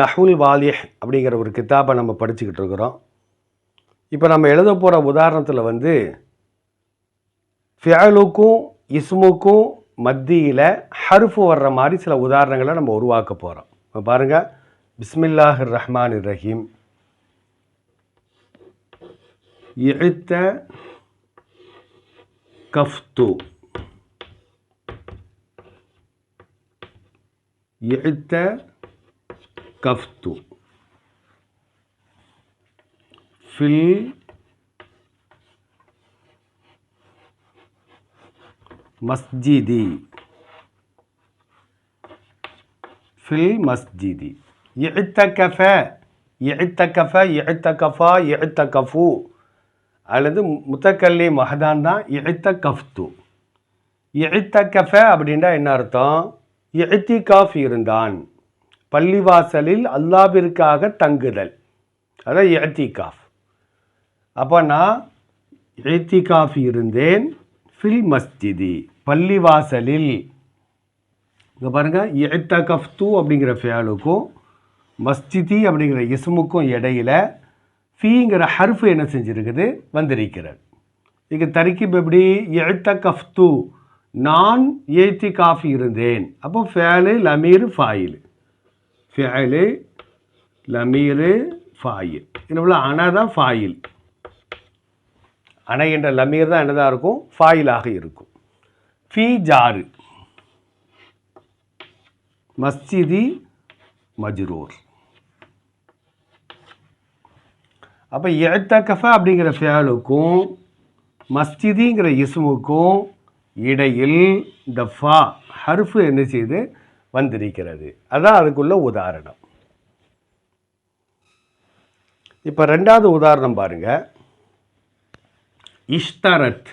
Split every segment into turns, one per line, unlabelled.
நஹுல் வாலிஹ் அப்படிங்கிற ஒரு கித்தாபை நம்ம படிச்சுக்கிட்டு இருக்கிறோம். இப்போ நம்ம எழுத போகிற உதாரணத்தில் வந்து ஃபியலுக்கும் இஸ்முக்கும் மத்தியில் ஹருஃபு வர்ற மாதிரி சில உதாரணங்களை நம்ம உருவாக்க போகிறோம். இப்போ பாருங்கள் பிஸ்மில்லாஹிர் ரஹ்மான் ரஹீம். இழுத்த கஃப்து. اعتكفت في المسجد في المسجد اعتكف اعتكف اعتكفا اعتكفوا அல்லது முத்தக்கல்லி மகதான் தான் இழுத்த கஃப்து இழுத்த கஃப அப்படின்னா என்ன அர்த்தம் இத்திகாஃப் இருந்தான் பள்ளிவாசலில் அல்லாவிற்காக தங்குதல். அதான் எத்திகாஃப் அப்போ நான் எத்திகாஃப் இருந்தேன் ஃபில் மஸ்ஜிதி பள்ளிவாசலில். இங்கே பாருங்கள் இத்தகஃப்து அப்படிங்கிற ஃபேலுக்கும் மஸ்ஜிதி அப்படிங்கிற இஸ்முக்கும் இடையில ஃபீங்கிற ஹர்ஃபு என்ன செஞ்சுருக்குது? வந்திருக்கிறது. இங்கே தரிக்கிப் எப்படி? இத்தகஃப்து நான் ஏத்தி காஃபி இருந்தேன். அப்போ ஃபேலு லமீர் ஃபாயிலு. ஃபேலு லமீரு ஃபாயில் இன்னும் அணை தான் ஃபாயில் அணை என்ற லமீர் தான் என்னதாக இருக்கும் ஃபாயிலாக இருக்கும் ஃபி ஜாரு மஸ்ஜிதி மஜ்ரூர் அப்போ எத்தகஃப அப்படிங்கிற ஃபேலுக்கும் மஸ்ஜிதிங்கிற இஸ்முக்கும் இடையில் இந்த ஃபா ஹர்ஃபு என்ன செய்து வந்திருக்கிறது. அதான் அதுக்குள்ள உதாரணம். இப்போ ரெண்டாவது உதாரணம் பாருங்க. இஷ்தரத்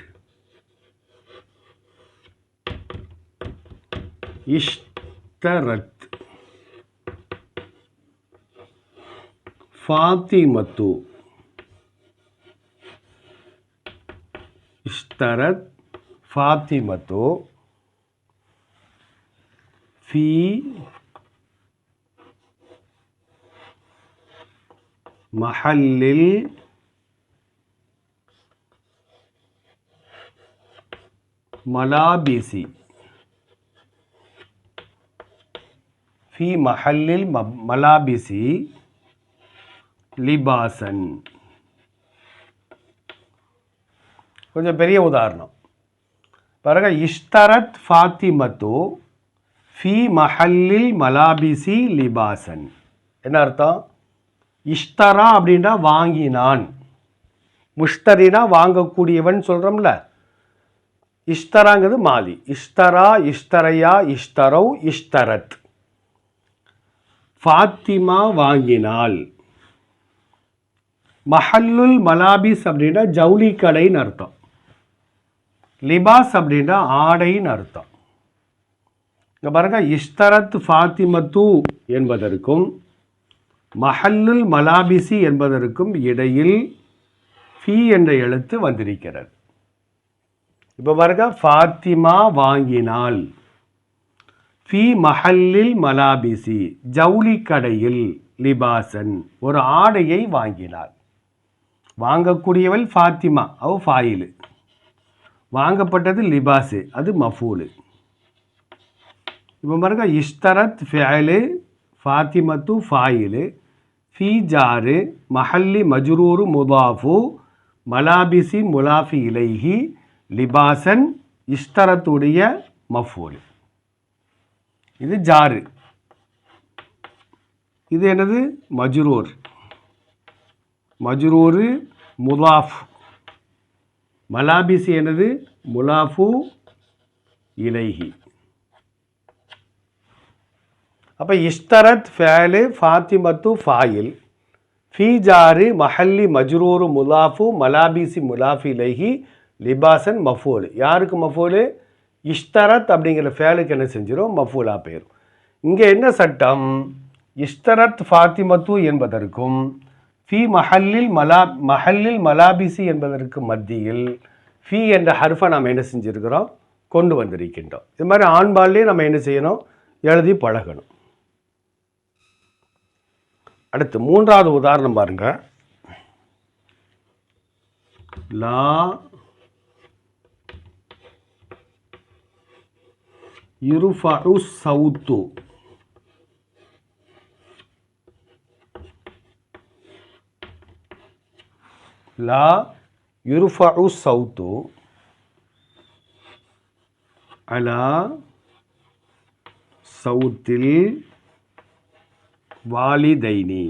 இஷ்தரத் ஃபாத்திமத்து. இஷ்தரத் ஃபாத்திமத்து. फ़ी महल मलाबिसी फ़ी महल मलाबिसी लिबासन कुछ उदाहरण पर इश्तरत फातिमतो ஃபி மஹல்லில் மலாபிசி லிபாசன். என்ன அர்த்தம்? இஷ்தரா அப்படின்னா வாங்கினான். முஷ்தரினா வாங்கக்கூடியவன் சொல்கிறோம்ல இஷ்தராங்கிறது மாலி. இஷ்தரா இஷ்தரையா இஷ்தரவ் இஷ்தரத். ஃபாத்திமா வாங்கினாள் மஹல்லுல் மலாபிஸ் அப்படின்னா ஜவுளி கடைன்னு அர்த்தம். லிபாஸ் அப்படின்னா ஆடைன்னு அர்த்தம். இங்கே பாருங்கள் இஷ்தரத் ஃபாத்திமத்து என்பதற்கும் மஹல்லுல் மலாபிசி என்பதற்கும் இடையில் ஃபி என்ற எழுத்து வந்திருக்கிறது. இப்போ பாருங்க ஃபாத்திமா வாங்கினால் ஃபி மஹல்லில் மலாபிசி ஜவுளி கடையில் லிபாசன் ஒரு ஆடையை வாங்கினார் வாங்கக்கூடியவள் ஃபாத்திமா அவ ஃபாயிலு. வாங்கப்பட்டது லிபாஸு அது மஃபூலு. இப்போ பாருங்க இஷ்தரத் ஃபேலு ஃபாத்திமத்து ஃபாயிலு ஃபி ஜாரு மஹல்லி மஜ்ரூரு முதாஃபு மலாபிசி முலாஃபி இலைஹி லிபாசன் இஷ்தரத்துடைய மஃபூல். இது ஜாரு. இது என்னது? மஜ்ரூர். மஜ்ரூரு முலாஃப் மலாபிசி எனது முலாஃபு இலைஹி. அப்போ இஷ்தரத் ஃபேலு ஃபாத்திமத்து ஃபாயில். ஃபீ ஜாரு மஹல்லி மஜ்ரூரு முலாஃபு மலாபிசி முலாஃபி லைஹி லிபாசன் மஃபூல். யாருக்கு மஃபூல்? இஷ்தரத் அப்படிங்கிற ஃபேலுக்கு என்ன செஞ்சிடும் மஃபூலா போயிடும் இங்கே என்ன சட்டம்? இஷ்தரத் ஃபாத்திமத்து என்பதற்கும் ஃபி மஹல்லில் மலா மஹல்லில் மலாபிசி என்பதற்கு மத்தியில் ஃபி என்ற ஹர்ஃபை நாம் என்ன செஞ்சுருக்கிறோம்? கொண்டு வந்திருக்கின்றோம். இது மாதிரி ஆண்பாலே நம்ம என்ன செய்யணும்? எழுதி பழகணும். அடுத்து மூன்றாவது உதாரணம் பாருங்க. லா யுருஃபு சவுத்து. லா யுருஃபு சவுத்து. அலா சவுத்தில் வாலிதைனி.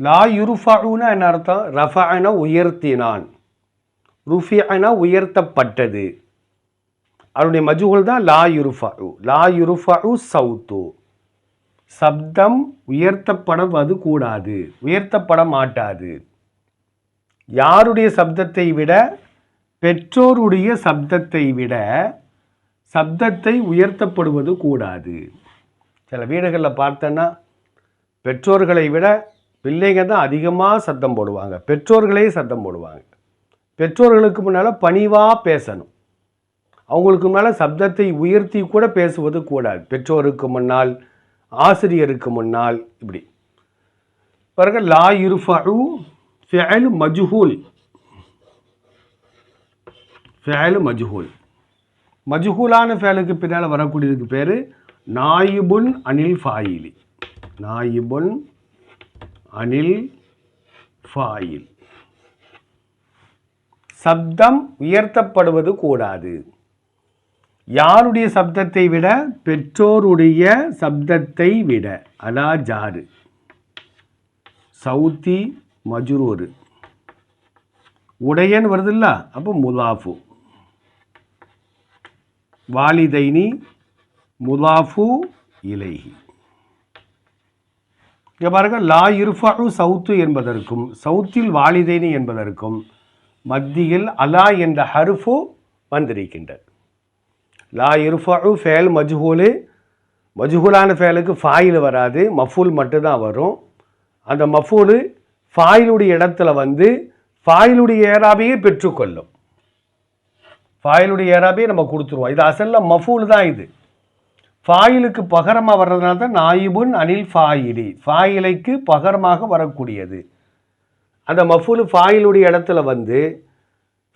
லா யுருஃபுனா என்ன அர்த்தம்? ரஃபஅன உயர்த்தினான். ருஃபியானா உயர்த்தப்பட்டது. அவருடைய மஜுகுல் தான் லா யுருஃபு லா யுருஃபு சவுத்து சப்தம் உயர்த்தப்படுவது கூடாது. உயர்த்தப்பட மாட்டாது யாருடைய சப்தத்தை விட பெற்றோருடைய சப்தத்தை விட சப்தத்தை உயர்த்தப்படுவது கூடாது. சில வீடுகளில் பார்த்தோன்னா பெற்றோர்களை விட பிள்ளைங்க தான் அதிகமாக சத்தம் போடுவாங்க. பெற்றோர்களே சத்தம் போடுவாங்க. பெற்றோர்களுக்கு முன்னால் பணிவாக பேசணும். அவங்களுக்கு மேலே சப்தத்தை உயர்த்தி கூட பேசுவது கூடாது. பெற்றோருக்கு முன்னால் ஆசிரியருக்கு முன்னால் இப்படி. பாருங்க லா இருஃபு ஃபேலு மஜ்ஹூல். ஃபேலு மஜ்ஹூல். மஜ்ஹூலான ஃபேலுக்கு பின்னால் வரக்கூடியதுக்கு பேர் நாயிபுன் அனில் ஃபாயிலி. நாயிபுன் அனில் ஃபாயில். சப்தம் உயர்த்தப்படுவது கூடாது. யாருடைய சப்தத்தை விட பெற்றோருடைய சப்தத்தை விட அலா ஜாரு சவுத்தி மஜ்ரூரு. உடையன் வருதுல்ல அப்போ முலாஃபு வாலிதைனி முலாஃபு இலைஹி. இங்கே பாருங்க லா இருஃபு சவுத்து என்பதற்கும் சவுத்தில் வாலிதைனி என்பதற்கும் மத்தியில் அலா என்ற ஹருஃபு வந்திருக்கின்றது. லா இருஃபு ஃபேல் மஜ்ஹூலு மஜ்ஹூலான ஃபேலுக்கு ஃபாயில் வராது மஃபூல் மட்டும்தான் வரும். அந்த மஃபூலு ஃபாயிலுடைய இடத்துல வந்து ஃபாயிலுடைய ஏராபையே பெற்றுக்கொள்ளும். ஃபாயிலுடைய ஏராபையை நம்ம கொடுத்துருவோம். இது அசல்ல மஃபூல் தான் இது. ஃபாயிலுக்கு பகரமாக வர்றதுனால தான் நாயிபுன் அனில் ஃபாயிலி. ஃபாயிலைக்கு பகரமாக வரக்கூடியது. அந்த மஃபூல் ஃபாயிலுடைய இடத்துல வந்து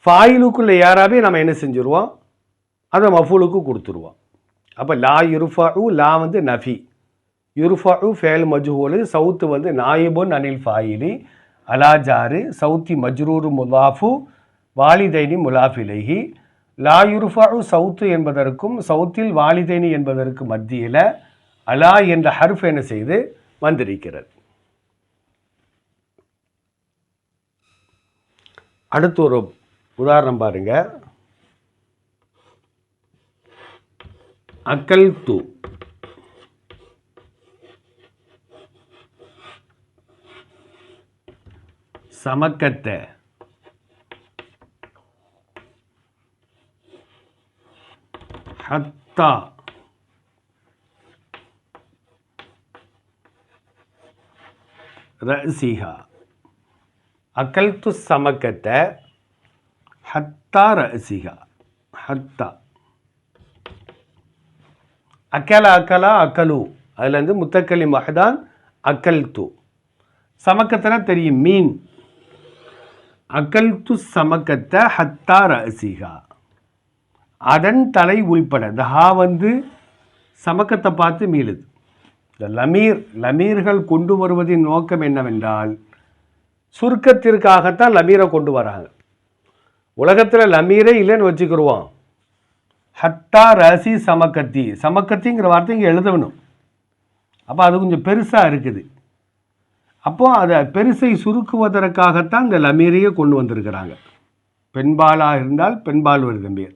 ஃபாயிலுக்குள்ள யாராவே நம்ம என்ன செஞ்சுருவோம்? அந்த மஃபூலுக்கு கொடுத்துருவோம். அப்போ லா யுருஃபு லா வந்து நஃபி. யுருஃபு ஃபேல் மஜ்ஹூலு சவுத்து வந்து நாயிபுன் அனில் ஃபாயிலி. அலாஜாரு சவுத்தி மஜ்ரூரு முலாஃபு வாலிதைனி முலாஃபிலைஹி. லா சவுத்து என்பதற்கும் சவுத்தில் வாலிதேனி என்பதற்கு மத்தியில் அலா என்ற ஹர்ஃப் என்ன செய்து வந்திருக்கிறது. அடுத்து ஒரு உதாரணம் பாருங்க. அக்கல் து சமக்கத்தை. ஹத்தா ரசிஹா அக்கல்து சமக்கத்தை ஹத்தா ரசிஹா ஹத்தா அக்கல அக்கலா அக்கலு அதுலேருந்து முத்தக்கலி மஹதான் அக்கல்து. சமக்கத்தனா தெரியும் மீன். அக்கல்து சமக்கத்தை ஹத்தா ரசிஹா அதன் தலை உள்பட இந்த ஹா வந்து சமக்கத்தை பார்த்து மீளுது. இந்த லமீர் லமீர்கள் கொண்டு வருவதின் நோக்கம் என்னவென்றால் சுருக்கத்திற்காகத்தான் லமீரை கொண்டு வராங்க. உலகத்தில் லமீரே இல்லைன்னு வச்சுக்கிடுவோம் ஹத்தா ரசி சமக்கத்தி. சமக்கத்திங்கிற வார்த்தை இங்கே எழுதணும். அப்போ அது கொஞ்சம் பெருசாக இருக்குது. அப்போது அதை பெருசை சுருக்குவதற்காகத்தான் இந்த லமீரையே கொண்டு வந்திருக்கிறாங்க. பெண்பாலாக இருந்தால் பெண்பால் வருது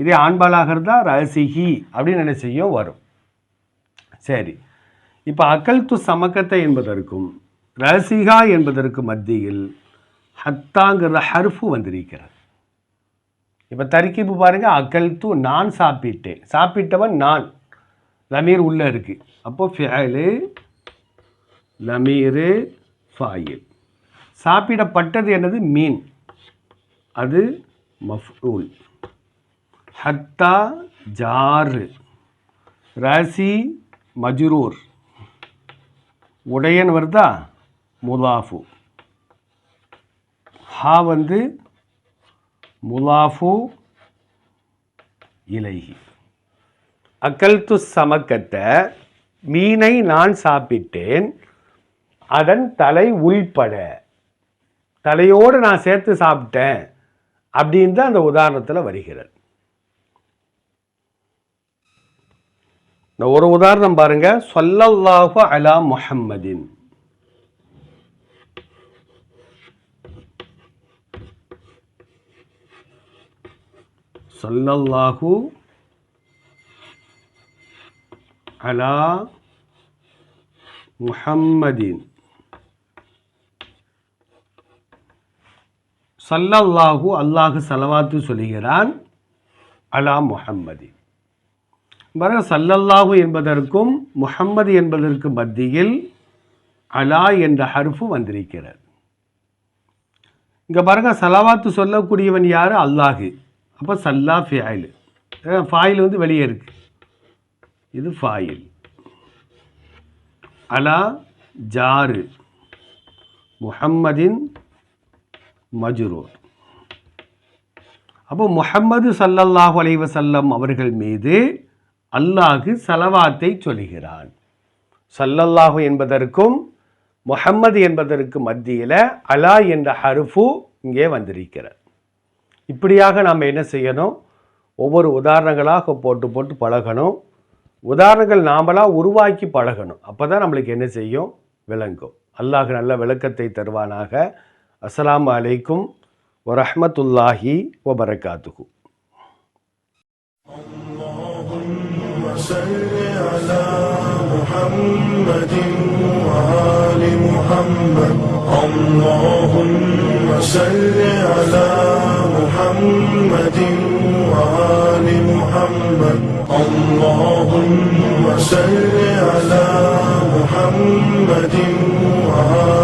இதே ஆண்பாலாக இருந்தால் ரசிஹி அப்படின்னு என்ன வரும். சரி. இப்போ அகல்து சமக்கத்தை என்பதற்கும் ரசிகா என்பதற்கு மத்தியில் ஹத்தாங்கிற ஹர்ஃபு வந்திருக்கிறது. இப்போ தரிக்கிப்பு பாருங்கள் அகல் து நான் சாப்பிட்டேன். சாப்பிட்டவன் நான். லமீர் உள்ளே இருக்குது அப்போ ஃபியலு லமீரு ஃபாயில். சாப்பிடப்பட்டது என்னது? மீன். அது மஃபூல் ஹத்தா ஜாரு ராசி மஜ்ரூர். உடையன் வருதா? முலாஃபு. ஹா வந்து முலாஃபு இலகி அக்கல்து சமக்கத்தை மீனை நான் சாப்பிட்டேன் அதன் தலை உள்பட. தலையோடு நான் சேர்த்து சாப்பிட்டேன் அப்படின்னு தான் அந்த உதாரணத்தில் வருகிறது. இந்த ஒரு உதாரணம் பாருங்க. சொல்லல்லாஹு அலா முஹம்மதின். சொல்லல்லாஹு அலா முஹம்மதின். சல்லல்லாஹு அல்லாஹு சலவாத்து சொல்கிறான் அலா முஹம்மதின். பாருங்க சல்லல்லாஹு என்பதற்கும் முஹம்மது என்பதற்கு மத்தியில் அலா என்ற ஹர்ஃபு வந்திருக்கிறது. இங்கே பாருங்க சலவாத்து சொல்லக்கூடியவன் யார்? அல்லாஹு. அப்போ சல்லா ஃபாயில் ஃபாயில் வந்து வெளியே இருக்கு. இது ஃபாயில். அலா ஜாரு. முஹம்மதின் மஜ்ரூர். அப்போ முஹம்மது சல்லல்லாஹு அலைவசல்லம் அவர்கள் மீது அல்லாஹு சலவாத்தை சொல்கிறான். சல்லல்லாஹு என்பதற்கும் முஹம்மது என்பதற்கு மத்தியில் அலா என்ற ஹருஃபு இங்கே வந்திருக்கிறது. இப்படியாக நாம் என்ன செய்யணும்? ஒவ்வொரு உதாரணங்களாக போட்டு போட்டு பழகணும். உதாரணங்கள் நாமளாக உருவாக்கி பழகணும். அப்போ தான் நம்மளுக்கு என்ன செய்யும்? விளங்கும். அல்லாஹ் நல்ல விளக்கத்தை தருவானாக. அஸ்லாம் அலைக்கும் வரஹ்மத்துல்லாஹி வபரகாத்துஹு.
صل على محمد وآل محمد. اللهم صل على محمد وآل محمد. اللهم صل على محمد وآل